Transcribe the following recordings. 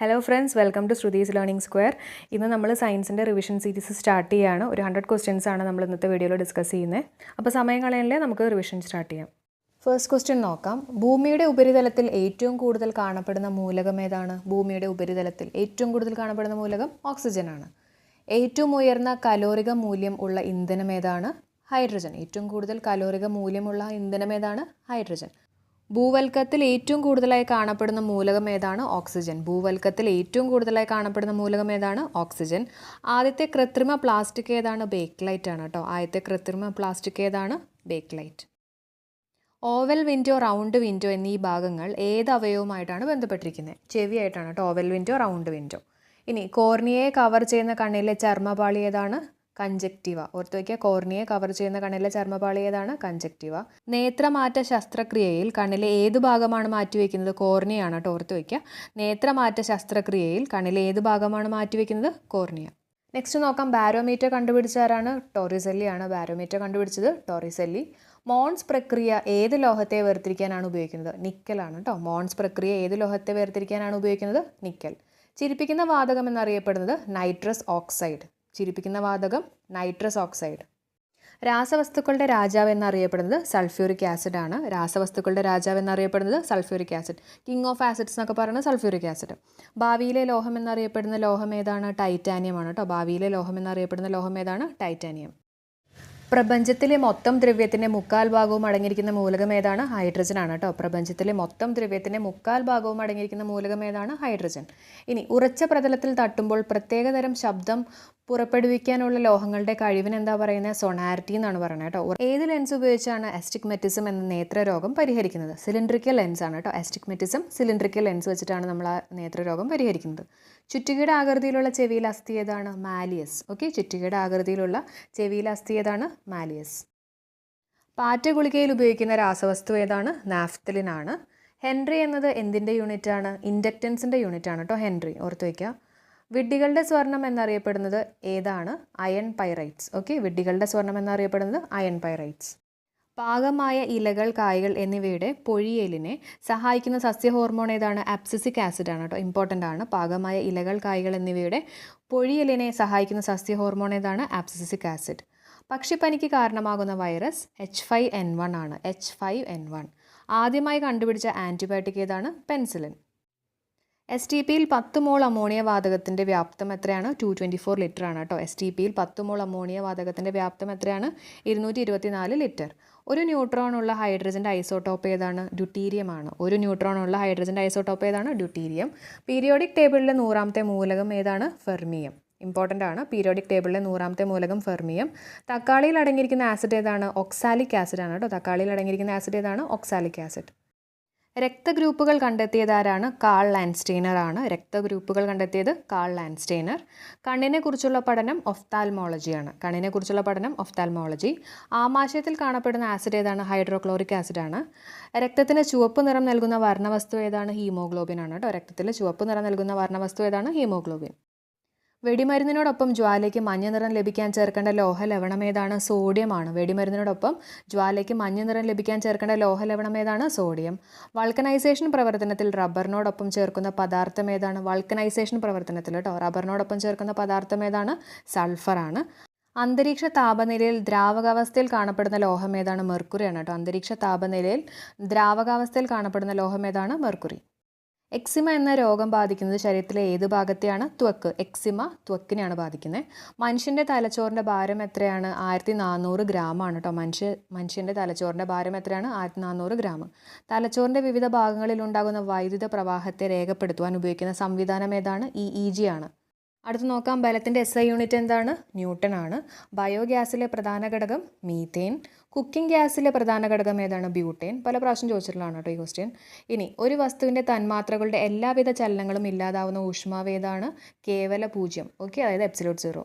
Hello friends welcome to Shruti's learning square ഇന്ന് നമ്മൾ സയൻസിന്റെ റിവിഷൻ സീരീസ് സ്റ്റാർട്ട് ചെയ്യുകയാണ് ഒരു ഹൺഡ്രഡ് ക്വസ്റ്റ്യൻസ് ആണ് നമ്മൾ ഇന്നത്തെ വീഡിയോയിൽ ഡിസ്കസ് ചെയ്യുന്നത് അപ്പോൾ സമയം കളയണില്ലേ നമുക്ക് റിവിഷൻ സ്റ്റാർട്ട് ചെയ്യാം. ഫസ്റ്റ് ക്വസ്റ്റ്യൻ നോക്കാം. ഭൂമിയുടെ ഉപരിതലത്തിൽ ഏറ്റവും കൂടുതൽ കാണപ്പെടുന്ന മൂലകം ഏതാണ്? ഭൂമിയുടെ ഉപരിതലത്തിൽ ഏറ്റവും കൂടുതൽ കാണപ്പെടുന്ന മൂലകം ഓക്സിജനാണ് ഏറ്റവും ഉയർന്ന കലോറിക മൂല്യം ഉള്ള ഇന്ധനം ഏതാണ്? ഹൈഡ്രജൻ ഏറ്റവും കൂടുതൽ കലോറിക മൂല്യമുള്ള ഇന്ധനം ഏതാണ്? ഹൈഡ്രജൻ ഭൂവൽക്കത്തിൽ ഏറ്റവും കൂടുതലായി കാണപ്പെടുന്ന മൂലകം ഏതാണ്? ഓക്സിജൻ. ഭൂവൽക്കത്തിൽ ഏറ്റവും കൂടുതലായി കാണപ്പെടുന്ന മൂലകം ഏതാണ്? ഓക്സിജൻ. ആദ്യത്തെ കൃത്രിമ പ്ലാസ്റ്റിക് ഏതാണ്? ബേക്ക്ലൈറ്റ് ആണ് കേട്ടോ. ആദ്യത്തെ കൃത്രിമ പ്ലാസ്റ്റിക് ഏതാണ്? Bakelite oval window round window എന്നീ ഭാഗങ്ങൾ ഏത് അവയവുമായിട്ടാണ് ബന്ധപ്പെട്ടിരിക്കുന്നത്? ചെവിയായിട്ടാണ് കേട്ടോ. Oval window round window. ഇനി കോർണിയയെ കവർ ചെയ്യുന്ന കണ്ണിലെ ചർമ്മപാളി ഏതാണ്? കഞ്ചക്റ്റീവ ഓർത്തു വയ്ക്കുക കോർണിയെ കവർ ചെയ്യുന്ന കണ്ണിലെ ചർമ്മപാളി ഏതാണ്? കഞ്ചക്റ്റീവ നേത്രമാറ്റ ശസ്ത്രക്രിയയിൽ കണ്ണിലെ ഏത് ഭാഗമാണ് മാറ്റിവെക്കുന്നത്? കോർണിയാണ് കേട്ടോ ഓർത്തു വയ്ക്കുക നേത്രമാറ്റ ശസ്ത്രക്രിയയിൽ കണ്ണിലെ ഏത് ഭാഗമാണ് മാറ്റിവെക്കുന്നത്? കോർണിയ. നെക്സ്റ്റ് നോക്കാം ബാരോമീറ്റർ കണ്ടുപിടിച്ചാരാണ് ടോറിസെല്ലിയാണ് ബാരോമീറ്റർ കണ്ടുപിടിച്ചത്. ടോറിസെല്ലി. മോൺസ് പ്രക്രിയ ഏത് ലോഹത്തെ വേർതിരിക്കാനാണ് ഉപയോഗിക്കുന്നത്? നിക്കലാണ് കേട്ടോ മോൺസ് പ്രക്രിയ ഏത് ലോഹത്തെ വേർതിരിക്കാനാണ് ഉപയോഗിക്കുന്നത്? നിക്കൽ. ചിരിപ്പിക്കുന്ന വാതകം എന്നറിയപ്പെടുന്നത് നൈട്രസ് ഓക്സൈഡ്. ചിരിപ്പിക്കുന്ന വാതകം നൈട്രസ് ഓക്സൈഡ് രാസവസ്തുക്കളുടെ രാജാവ് എന്നറിയപ്പെടുന്നത് സൾഫ്യൂറിക് ആസിഡ് ആണ്. രാസവസ്തുക്കളുടെ രാജാവ് എന്നറിയപ്പെടുന്നത് sulphuric acid king of acids എന്നൊക്കെ പറയുന്നത് സൾഫ്യൂറിക് ആസിഡ് ഭാവിയിലെ ലോഹം എന്നറിയപ്പെടുന്ന ലോഹം ഏതാണ്? ടൈറ്റാനിയം ആണ് കേട്ടോ ഭാവിയിലെ ലോഹം എന്നറിയപ്പെടുന്ന ലോഹം ഏതാണ്? ടൈറ്റാനിയം പ്രപഞ്ചത്തിലെ മൊത്തം ദ്രവ്യത്തിന്റെ മുക്കാൽ ഭാഗവും അടങ്ങിയിരിക്കുന്ന മൂലകം ഏതാണ്? ഹൈഡ്രജൻ ആണ് കേട്ടോ. പ്രപഞ്ചത്തിലെ മൊത്തം ദ്രവ്യത്തിന്റെ മുക്കാൽ ഭാഗവും അടങ്ങിയിരിക്കുന്ന മൂലകം ഏതാണ്? ഹൈഡ്രജൻ. ഇനി ഉറച്ച പ്രതലത്തിൽ തട്ടുമ്പോൾ പ്രത്യേകതരം ശബ്ദം പുറപ്പെടുവിക്കാനുള്ള ലോഹങ്ങളുടെ കഴിവിന് എന്താ പറയുന്നത്? സൊണാരിറ്റി എന്നാണ് പറയുന്നത് കേട്ടോ. ഏത് ലെൻസ് ഉപയോഗിച്ചാണ് അസ്റ്റിഗ്മെറ്റിസം എന്ന നേത്രരോഗം പരിഹരിക്കുന്നത്? സിലിണ്ട്രിക്കൽ ലെൻസ് ആണ് കേട്ടോ. അസ്റ്റിഗ്മെറ്റിസം സിലിണ്ട്രിക്കൽ ലെൻസ് വെച്ചിട്ടാണ് നമ്മൾ ആ നേത്രരോഗം പരിഹരിക്കുന്നത്. ചുറ്റികയുടെ ആകൃതിയിലുള്ള ചെവിയിൽ അസ്ഥി ഏതാണ് മാലിയസ്. ഓക്കെ ചുറ്റുകീട ആകൃതിയിലുള്ള ചെവിയിൽ അസ്ഥി ഏതാണ് മാലിയസ്. പാറ്റ ഗുളികയിൽ ഉപയോഗിക്കുന്ന രാസവസ്തു ഏതാണ്? നാഫ്തലിൻ ആണ് ഹെൻറി എന്നത് എന്തിന്റെ യൂണിറ്റ് ആണ് ഇൻഡക്റ്റൻസിന്റെ യൂണിറ്റ് ആണ് കേട്ടോ ഹെൻറി. ഓർത്ത് വയ്ക്കുക. വിഡ്ഢികളുടെ സ്വർണം എന്നറിയപ്പെടുന്നത് ഏതാണ്? Iron pyrites. ഓക്കെ വിഡ്ഢികളുടെ സ്വർണം എന്നറിയപ്പെടുന്നത് അയൺ പൈറൈറ്റ്സ്. പാകമായ ഇലകൾ കായകൾ എന്നിവയുടെ പൊഴിയലിനെ സഹായിക്കുന്ന സസ്യ ഹോർമോൺ ഏതാണ്? അപ്സിസിക് ആസിഡ് ആണ് കേട്ടോ. ഇമ്പോർട്ടന്റ് ആണ്. പാകമായ ഇലകൾ കായകൾ എന്നിവയുടെ പൊഴിയലിനെ സഹായിക്കുന്ന സസ്യ ഹോർമോൺ ഏതാണ്? Abscisic acid. പക്ഷിപ്പനിക്ക് കാരണമാകുന്ന virus H five N one ആണ്. എച്ച് ഫൈവ് എൻ വൺ ആദ്യമായി കണ്ടുപിടിച്ച ആന്റിബയോട്ടിക് ഏതാണ്? പെൻസിലിൻ. എസ് ടി പിയിൽ പത്ത് മോൾ അമോണിയ വാതകത്തിന്റെ വ്യാപ്തം എത്രയാണ്? ടു ട്വന്റി ഫോർ ലിറ്റർ ആണ് കേട്ടോ. എസ് ടി പിയിൽ പത്ത് മോൾ അമോണിയ വാതകത്തിന്റെ വ്യാപ്തം എത്രയാണ്? ഇരുന്നൂറ്റി ഇരുപത്തി നാല് ലിറ്റർ. ഒരു ന്യൂട്രോൺ ഉള്ള ഹൈഡ്രജന്റെ ഐസോട്ടോപ്പ് ഏതാണ്? ഡ്യൂട്ടീരിയമാണ് ഒരു ന്യൂട്രോൺ ഉള്ള ഹൈഡ്രജന്റെ ഐസോട്ടോപ്പ് ഏതാണ്? ഡ്യൂട്ടീരിയം. പീരിയോഡിക് ടേബിളിലെ നൂറാമത്തെ മൂലകം ഏതാണ്? ഫെർമിയം. ഇമ്പോർട്ടന്റ് ആണ്. പീരിയോഡിക് ടേബിളിലെ നൂറാമത്തെ മൂലകം ഫെർമിയം. തക്കാളിയിൽ അടങ്ങിയിരിക്കുന്ന ആസിഡ് ഏതാണ്? ഒക്സാലിക് ആസിഡ് ആണ് കേട്ടോ. തക്കാളിയിൽ അടങ്ങിയിരിക്കുന്ന ആസിഡ് ഏതാണ്? Oxalic acid. രക്തഗ്രൂപ്പുകൾ കണ്ടെത്തിയതാരാണ്? കാൾ ലാൻസ്റ്റീനർ ആണ് രക്തഗ്രൂപ്പുകൾ കണ്ടെത്തിയത് കാൾ ലാൻസ്റ്റീനർ. കണ്ണിനെ കുറിച്ചുള്ള പഠനം ഒഫ്താൽമോളജിയാണ്. കണ്ണിനെ കുറിച്ചുള്ള പഠനം ഒഫ്താൽമോളജി. ആമാശയത്തിൽ കാണപ്പെടുന്ന ആസിഡ് ഏതാണ്? ഹൈഡ്രോക്ലോറിക് ആസിഡാണ്. രക്തത്തിന് ചുവപ്പ് നിറം നൽകുന്ന വർണവസ്തു ഏതാണ്? ഹീമോഗ്ലോബിൻ ആണ് കേട്ടോ. രക്തത്തിൽ ചുവപ്പ് നിറം നൽകുന്ന വർണവസ്തു ഏതാണ്? ഹീമോഗ്ലോബിൻ. വെടിമരുന്നിനോടൊപ്പം ജ്വാലയ്ക്ക് മഞ്ഞ നിറം ലഭിക്കാൻ ചേർക്കേണ്ട ലോഹ ലവണം ഏതാണ്? സോഡിയമാണ്. വെടിമരുന്നിനോടൊപ്പം ജ്വാലയ്ക്ക് മഞ്ഞ നിറം ലഭിക്കാൻ ചേർക്കേണ്ട ലോഹ ലവണം ഏതാണ്? സോഡിയം. വൾക്കനൈസേഷൻ പ്രവർത്തനത്തിൽ റബ്ബറിനോടൊപ്പം ചേർക്കുന്ന പദാർത്ഥം ഏതാണ്? വൾക്കനൈസേഷൻ പ്രവർത്തനത്തിൽ കേട്ടോ. റബ്ബറിനോടൊപ്പം ചേർക്കുന്ന പദാർത്ഥം ഏതാണ്? സൾഫറാണ്. അന്തരീക്ഷ താപനിലയിൽ ദ്രാവകാവസ്ഥയിൽ കാണപ്പെടുന്ന ലോഹം ഏതാണ്? മെർക്കുറിയാണ് കേട്ടോ. അന്തരീക്ഷ താപനിലയിൽ ദ്രാവകാവസ്ഥയിൽ കാണപ്പെടുന്ന ലോഹം ഏതാണ്? മെർക്കുറി. എക്സിമ എന്ന രോഗം ബാധിക്കുന്നത് ശരീരത്തിലെ ഏത് ഭാഗത്തെയാണ്? ത്വക്ക്. എക്സിമ ത്വക്കിനെയാണ് ബാധിക്കുന്നത്. മനുഷ്യന്റെ തലച്ചോറിന്റെ ഭാരം എത്രയാണ്? ആയിരത്തി നാനൂറ് ഗ്രാമാണ് കേട്ടോ മനുഷ്യ മനുഷ്യന്റെ തലച്ചോറിന്റെ ഭാരം എത്രയാണ്? ആയിരത്തി നാനൂറ് ഗ്രാം. തലച്ചോറിന്റെ വിവിധ ഭാഗങ്ങളിൽ ഉണ്ടാകുന്ന വൈദ്യുത പ്രവാഹത്തെ രേഖപ്പെടുത്തുവാൻ ഉപയോഗിക്കുന്ന സംവിധാനം ഏതാണ്? ഇ ഇ ജി ആണ്. അടുത്ത് നോക്കാം. ബലത്തിന്റെ എസ് ഐ യൂണിറ്റ് എന്താണ്? ന്യൂട്ടൺ ആണ് ബയോഗ്യാസിലെ പ്രധാന ഘടകം മീത്തേൻ കുക്കിംഗ് ഗ്യാസിലെ പ്രധാന ഘടകം ഏതാണ്? ബ്യൂട്ടേൻ. പല പ്രാവശ്യം ചോദിച്ചിട്ടുള്ളതാണ് കേട്ടോ ഈ ക്വസ്റ്റ്യൻ ഇനി ഒരു വസ്തുവിന്റെ തന്മാത്രകളുടെ എല്ലാവിധ ചലനങ്ങളും ഇല്ലാതാവുന്ന ഊഷ്മാവേതാണ് കേവല പൂജ്യം. ഓക്കെ അതായത് എപ്സിലോട്ട് സീറോ.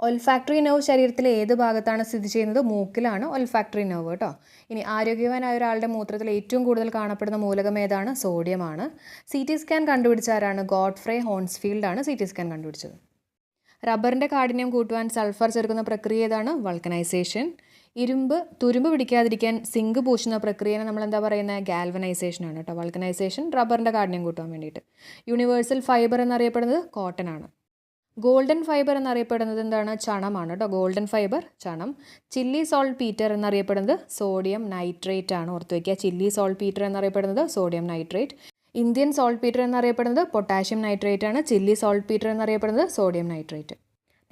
ഒൽഫാക്ടറി നെർവ് ശരീരത്തിലെ ഏത് ഭാഗത്താണ് സ്ഥിതി ചെയ്യുന്നത്? മൂക്കിലാണ് ഒൽഫാക്ടറി നെർവ് കേട്ടോ. ഇനി ആരോഗ്യവാനായ ഒരാളുടെ മൂത്രത്തിൽ ഏറ്റവും കൂടുതൽ കാണപ്പെടുന്ന മൂലകം ഏതാണ്? സോഡിയമാണ് സി ടി സ്കാൻ കണ്ടുപിടിച്ച ആരാണ്? ഗോഡ്ഫ്രേ ഹോൺസ്ഫീൽഡാണ് സി ടി സ്കാൻ കണ്ടുപിടിച്ചത്. റബ്ബറിന്റെ കാഠിന്യം കൂട്ടുവാൻ സൾഫർ ചേർക്കുന്ന പ്രക്രിയ ഏതാണ്? വൾക്കനൈസേഷൻ ഇരുമ്പ് തുരുമ്പ് പിടിക്കാതിരിക്കാൻ സിങ്ക് പൂശുന്ന പ്രക്രിയനെ നമ്മൾ എന്താ പറയുന്നത് ഗാൽവനൈസേഷൻ ആണ് കേട്ടോ. വൾക്കനൈസേഷൻ റബ്ബറിന്റെ കാഠിന്യം കൂട്ടാൻ വേണ്ടിയിട്ട്. യൂണിവേഴ്സൽ ഫൈബർ എന്നറിയപ്പെടുന്നത് കോട്ടൺ ആണ്. ഗോൾഡൻ ഫൈബർ എന്നറിയപ്പെടുന്നത് എന്താണ്? ചണമാണ് കേട്ടോ. ഗോൾഡൻ ഫൈബർ ചണം. ചില്ലി സോൾട്ട് പീറ്റർ എന്നറിയപ്പെടുന്നത് സോഡിയം നൈട്രേറ്റ് ആണ്. ഓർത്ത് വയ്ക്കുക ചില്ലി സോൾട്ട് പീറ്റർ എന്നറിയപ്പെടുന്നത് sodium nitrate Indian saltpetre എന്നറിയപ്പെടുന്നത് പൊട്ടാഷ്യം നൈട്രേറ്റ് ആണ്. ചില്ലി സോൾട്ട് പീറ്റർ എന്നറിയപ്പെടുന്നത് സോഡിയം നൈട്രേറ്റ്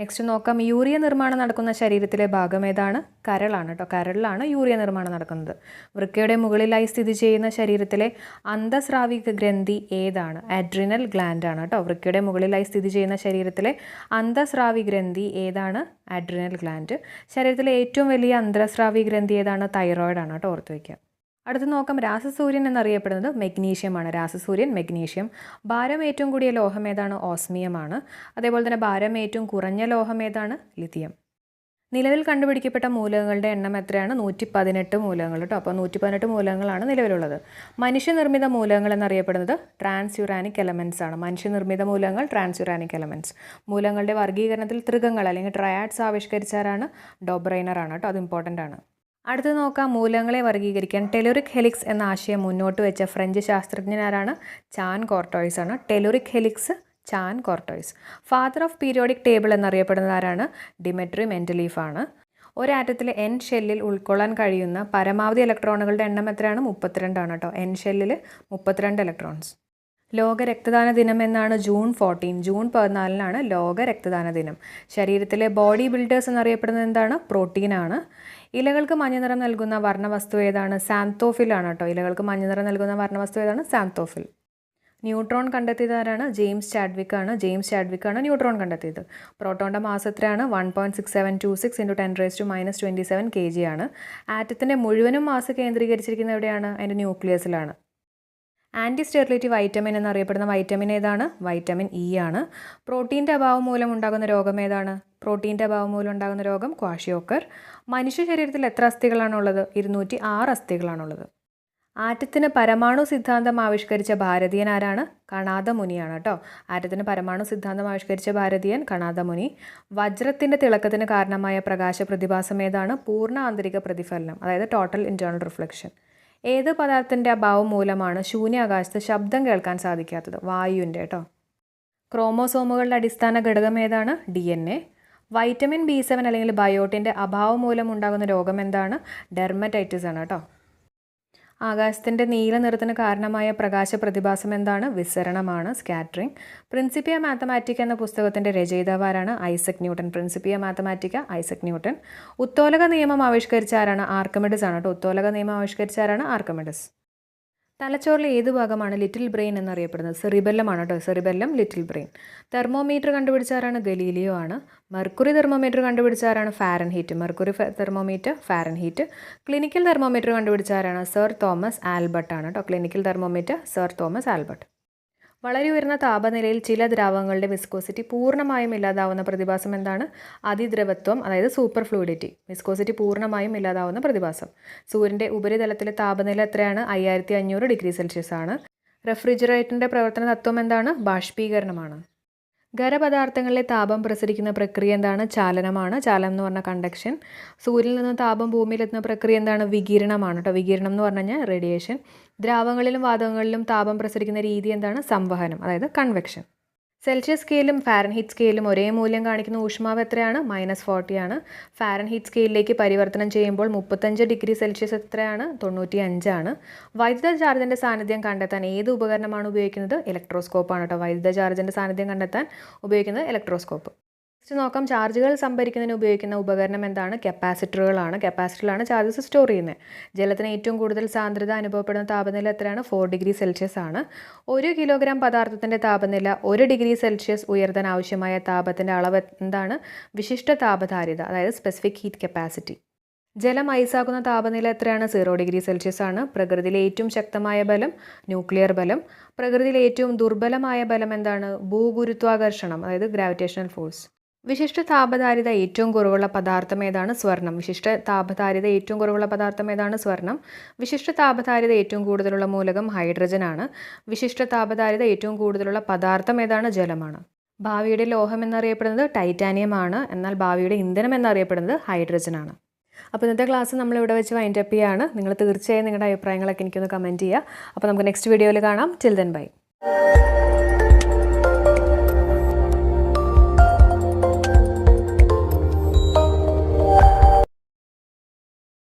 നെക്സ്റ്റ് നോക്കാം. യൂറിയ നിർമ്മാണം നടക്കുന്ന ശരീരത്തിലെ ഭാഗം ഏതാണ്? കരളാണ് കേട്ടോ കരളിലാണ് യൂറിയ നിർമ്മാണം നടക്കുന്നത്. വൃക്കയുടെ മുകളിലായി സ്ഥിതി ചെയ്യുന്ന ശരീരത്തിലെ അന്തസ്രാവിക ഗ്രന്ഥി ഏതാണ്? അഡ്രിനൽ ഗ്ലാൻഡ് ആണ് കേട്ടോ വൃക്കയുടെ മുകളിലായി സ്ഥിതി ചെയ്യുന്ന ശരീരത്തിലെ അന്തസ്രാവി ഗ്രന്ഥി ഏതാണ്? അഡ്രിനൽ ഗ്ലാൻഡ് ശരീരത്തിലെ ഏറ്റവും വലിയ അന്തസ്രാവി ഗ്രന്ഥി ഏതാണ്? തൈറോയിഡ് ആണ് കേട്ടോ ഓർത്ത് വയ്ക്കുക അടുത്ത് നോക്കാം രാസസൂര്യൻ എന്നറിയപ്പെടുന്നത് മെഗ്നീഷ്യമാണ്. രാസസൂര്യൻ മെഗ്നീഷ്യം. ഭാരം ഏറ്റവും കൂടിയ ലോഹം ഏതാണ്? ഓസ്മിയമാണ്. അതേപോലെ തന്നെ ഭാരം ഏറ്റവും കുറഞ്ഞ ലോഹം ഏതാണ്? ലിഥിയം. നിലവിൽ കണ്ടുപിടിക്കപ്പെട്ട മൂലകങ്ങളുടെ എണ്ണം എത്രയാണ്? നൂറ്റി പതിനെട്ട് മൂലകങ്ങൾ കേട്ടോ അപ്പോൾ നൂറ്റി പതിനെട്ട് മൂലകങ്ങളാണ് നിലവിലുള്ളത്. മനുഷ്യനിർമ്മിത മൂലകങ്ങൾ എന്നറിയപ്പെടുന്നത് ട്രാൻസ് യുറാനിക് എലമെൻസ് ആണ്. മനുഷ്യനിർമ്മിത മൂലകങ്ങൾ ട്രാൻസ് യുറാനിക് എലമെൻസ് മൂലകങ്ങളുടെ വർഗീകരണത്തിൽ തൃഗങ്ങൾ അല്ലെങ്കിൽ ട്രയാഡ്സ് ആവിഷ്കരിച്ചാരാണ് ഡോബ്രൈനർ ആണ് കേട്ടോ അത് ഇമ്പോർട്ടന്റ് ആണ്. അടുത്ത് നോക്കാം മൂലങ്ങളെ വർഗീകരിക്കാൻ ടെലുറിക് ഹെലിക്സ് എന്ന ആശയം മുന്നോട്ട് വെച്ച ഫ്രഞ്ച് ശാസ്ത്രജ്ഞനാരാണ് ചാൻ കോർട്ടോയ്സ് ആണ്. Telluric helix Chan Courtois. Father of periodic table എന്നറിയപ്പെടുന്ന ആരാണ്? ഡിമെട്രി മെന്റലീഫ് ആണ്. ഒരാറ്റത്തിലെ എൻ ഷെല്ലിൽ ഉൾക്കൊള്ളാൻ കഴിയുന്ന പരമാവധി ഇലക്ട്രോണുകളുടെ എണ്ണം എത്രയാണ്? മുപ്പത്തിരണ്ടാണ് കേട്ടോ. എൻ ഷെല്ലിൽ മുപ്പത്തിരണ്ട് ഇലക്ട്രോൺസ്. ലോക രക്തദാന ദിനം എന്നാണ് ജൂൺ ഫോർട്ടീൻ ജൂൺ പതിനാലിനാണ് ലോക രക്തദാന ദിനം. ശരീരത്തിലെ ബോഡി ബിൽഡേഴ്സ് എന്നറിയപ്പെടുന്നത് എന്താണ്? പ്രോട്ടീനാണ് ഇലകൾക്ക് മഞ്ഞനിറം നൽകുന്ന വർണവസ്തു ഏതാണ്? സാന്തോഫിൽ ആണ് കേട്ടോ ഇലകൾക്ക് മഞ്ഞനിറം നൽകുന്ന വർണവസ്തു ഏതാണ്? സാന്തോഫിൽ. ന്യൂട്രോൺ കണ്ടെത്തിയത് ആരാണ്? ജെയിംസ് ചാഡ്വിക് ആണ് ജെയിംസ് ചാഡ്വിക് ആണ് ന്യൂട്രോൺ കണ്ടെത്തിയത്. പ്രോട്ടോണിന്റെ മാസ് എത്രയാണ്? One point six seven two six into ten raise to minus twenty seven K G ആണ്. ആറ്റത്തിന്റെ മുഴുവനും മാസ് കേന്ദ്രീകരിച്ചിരിക്കുന്നത് എവിടെയാണ്? അതിന്റെ ന്യൂക്ലിയസിലാണ്. ആന്റി സ്റ്റെറിലിറ്റി വൈറ്റമിൻ എന്നറിയപ്പെടുന്ന വൈറ്റമിൻ ഏതാണ്? വൈറ്റമിൻ ഇ ആണ്. പ്രോട്ടീന്റെ അഭാവം മൂലം ഉണ്ടാകുന്ന രോഗം ഏതാണ്? പ്രോട്ടീന്റെ അഭാവം മൂലം ഉണ്ടാകുന്ന രോഗം ക്വാഷിയോക്കർ. മനുഷ്യ ശരീരത്തിൽ എത്ര അസ്ഥികളാണുള്ളത്? ഇരുന്നൂറ്റി ആറ് അസ്ഥികളാണുള്ളത്. ആറ്റത്തിന് പരമാണു സിദ്ധാന്തം ആവിഷ്കരിച്ച ഭാരതീയൻ ആരാണ്? കണാദ മുനിയാണ് കേട്ടോ. ആറ്റത്തിന് പരമാണു സിദ്ധാന്തം ആവിഷ്കരിച്ച ഭാരതീയൻ കണാദ മുനി വജ്രത്തിന്റെ തിളക്കത്തിന് കാരണമായ പ്രകാശ പ്രതിഭാസം ഏതാണ്? പൂർണ ആന്തരിക പ്രതിഫലനം അതായത് ടോട്ടൽ ഇന്റേർണൽ റിഫ്ലക്ഷൻ ഏത് പദാർത്ഥത്തിന്റെ അഭാവം മൂലമാണ് ശൂന്യാകാശത്ത് ശബ്ദം കേൾക്കാൻ സാധിക്കാത്തത്? വായുവിന്റെ കേട്ടോ ക്രോമോസോമുകളുടെ അടിസ്ഥാന ഘടകം ഏതാണ്? D N A vitamin B seven അല്ലെങ്കിൽ ബയോട്ടിന്റെ അഭാവം മൂലം ഉണ്ടാകുന്ന രോഗം എന്താണ്? ഡെർമറ്റൈറ്റിസ് ആണ് കേട്ടോ ആകാശത്തിന്റെ നീല നിറത്തിന് കാരണമായ പ്രകാശ പ്രതിഭാസം എന്താണ്? വിസരണമാണ് സ്കാറ്ററിംഗ് പ്രിൻസിപ്പിയ മാത്തമാറ്റിക്ക എന്ന പുസ്തകത്തിന്റെ രചയിതാവാരാണ് Isaac Newton Principia Mathematica Isaac Newton ഉത്തോലക നിയമം ആവിഷ്കരിച്ച ആരാണ്? ആർക്കമിഡസ് ആണ് കേട്ടോ. ഉത്തോലക നിയമം ആവിഷ്കരിച്ച ആരാണ്? ആർക്കമിഡസ് തലച്ചോറിലെ ഏത് ഭാഗമാണ് ലിറ്റിൽ ബ്രെയിൻ എന്നറിയപ്പെടുന്നത്? സെറിബെല്ലമാണ് കേട്ടോ. Cerebellum little brain. തെർമോമീറ്റർ കണ്ടുപിടിച്ചാരാണ് ഗലീലിയോ ആണ്. Mercury thermometer കണ്ടുപിടിച്ചാരാണ് Fahrenheit mercury thermometer Fahrenheit clinical thermometer കണ്ടുപിടിച്ചാരാണ് sir Thomas Albert ആണ് കേട്ടോ. Clinical thermometer sir Thomas Albert. വളരെ ഉയർന്ന താപനിലയിൽ ചില ദ്രാവകങ്ങളുടെ വിസ്കോസിറ്റി പൂർണമായും ഇല്ലാതാവുന്ന പ്രതിഭാസം എന്താണ്? അതിദ്രവത്വം അതായത് സൂപ്പർ ഫ്ലൂയിഡിറ്റി വിസ്കോസിറ്റി പൂർണമായും ഇല്ലാതാവുന്ന പ്രതിഭാസം. സൂര്യന്റെ ഉപരിതലത്തിലെ താപനില എത്രയാണ്? അയ്യായിരത്തി അഞ്ഞൂറ് ഡിഗ്രി സെൽഷ്യസ് ആണ്. റെഫ്രിജറേറ്ററിന്റെ പ്രവർത്തന തത്വം എന്താണ്? ബാഷ്പീകരണമാണ്. ഖരപദാർത്ഥങ്ങളിലെ താപം പ്രസരിക്കുന്ന പ്രക്രിയ എന്താണ്? ചാലനമാണ്. ചാലനം എന്ന് പറഞ്ഞ കണ്ടക്ഷൻ സൂര്യനിൽ നിന്ന് താപം ഭൂമിയിലെത്തുന്ന പ്രക്രിയ എന്താണ്? വികിരണമാണ് കേട്ടോ. വികിരണം എന്ന് പറഞ്ഞു കഴിഞ്ഞാൽ റേഡിയേഷൻ ദ്രാവകങ്ങളിലും വാതകങ്ങളിലും താപം പ്രസരിക്കുന്ന രീതി എന്താണ്? സംവഹനം അതായത് കൺവെക്ഷൻ സെൽഷ്യസ് സ്കെയിലും ഫാരൻഹീറ്റ് സ്കെയിലും ഒരേ മൂല്യം കാണിക്കുന്ന ഊഷ്മാവ് എത്രയാണ്? മൈനസ് ഫോർട്ടിയാണ് ഫാരൻഹീറ്റ് സ്കെയിലിലേക്ക് പരിവർത്തനം ചെയ്യുമ്പോൾ മുപ്പത്തഞ്ച് ഡിഗ്രി സെൽഷ്യസ് എത്രയാണ്? തൊണ്ണൂറ്റി അഞ്ചാണ് വൈദ്യുത ചാർജിന്റെ സാന്നിധ്യം കണ്ടെത്താൻ ഏത് ഉപകരണമാണ് ഉപയോഗിക്കുന്നത്? ഇലക്ട്രോസ്കോപ്പാണ് കേട്ടോ. വൈദ്യുത ചാർജിന്റെ സാന്നിധ്യം കണ്ടെത്താൻ ഉപയോഗിക്കുന്നത് ഇലക്ട്രോസ്കോപ്പ്. നെക്സ്റ്റ് നോക്കാം. ചാർജുകൾ സംഭരിക്കുന്നതിന് ഉപയോഗിക്കുന്ന ഉപകരണം എന്താണ്? കപ്പാസിറ്ററുകളാണ്. കപ്പാസിറ്ററിലാണ് ചാർജസ് സ്റ്റോർ ചെയ്യുന്നത്. ജലത്തിന് ഏറ്റവും കൂടുതൽ സാന്ദ്രത അനുഭവപ്പെടുന്ന താപനില എത്രയാണ്? ഫോർ ഡിഗ്രി സെൽഷ്യസ് ആണ്. ഒരു കിലോഗ്രാം പദാർത്ഥത്തിന്റെ താപനില ഒരു ഡിഗ്രി സെൽഷ്യസ് ഉയർത്താൻ ആവശ്യമായ താപത്തിന്റെ അളവ് എന്താണ്? വിശിഷ്ട താപധാരിത അതായത് സ്പെസിഫിക് ഹീറ്റ് കപ്പാസിറ്റി ജലം ഐസാക്കുന്ന താപനില എത്രയാണ്? സീറോ ഡിഗ്രി സെൽഷ്യസ് ആണ്. പ്രകൃതിയിലെ ഏറ്റവും ശക്തമായ ബലം ന്യൂക്ലിയർ ബലം. പ്രകൃതിയിലെ ഏറ്റവും ദുർബലമായ ബലം എന്താണ്? ഭൂഗുരുത്വാകർഷണം അതായത് ഗ്രാവിറ്റേഷണൽ ഫോഴ്സ് വിശിഷ്ട താപധാരിത ഏറ്റവും കുറവുള്ള പദാർത്ഥം ഏതാണ്? സ്വർണം വിശിഷ്ട താപധാരിത ഏറ്റവും കുറവുള്ള പദാർത്ഥം ഏതാണ്? സ്വർണം വിശിഷ്ട താപധാരിത ഏറ്റവും കൂടുതലുള്ള മൂലകം ഹൈഡ്രജൻ ആണ്. വിശിഷ്ട താപധാരിത ഏറ്റവും കൂടുതലുള്ള പദാർത്ഥം ഏതാണ്? ജലമാണ്. ഭാവിയുടെ ലോഹം എന്നറിയപ്പെടുന്നത് ടൈറ്റാനിയം ആണ്. എന്നാൽ ഭാവിയുടെ ഇന്ധനം എന്നറിയപ്പെടുന്നത് ഹൈഡ്രജൻ ആണ്. അപ്പോൾ ഇന്നത്തെ ക്ലാസ് നമ്മൾ ഇവിടെ വെച്ച് വൈൻഡ് അപ്പ് ചെയ്യാണ്. നിങ്ങൾ തീർച്ചയായും നിങ്ങളുടെ അഭിപ്രായങ്ങളൊക്കെ എനിക്കൊന്ന് കമന്റ് ചെയ്യുക. അപ്പോൾ നമുക്ക് നെക്സ്റ്റ് വീഡിയോയിൽ കാണാം. Till then bye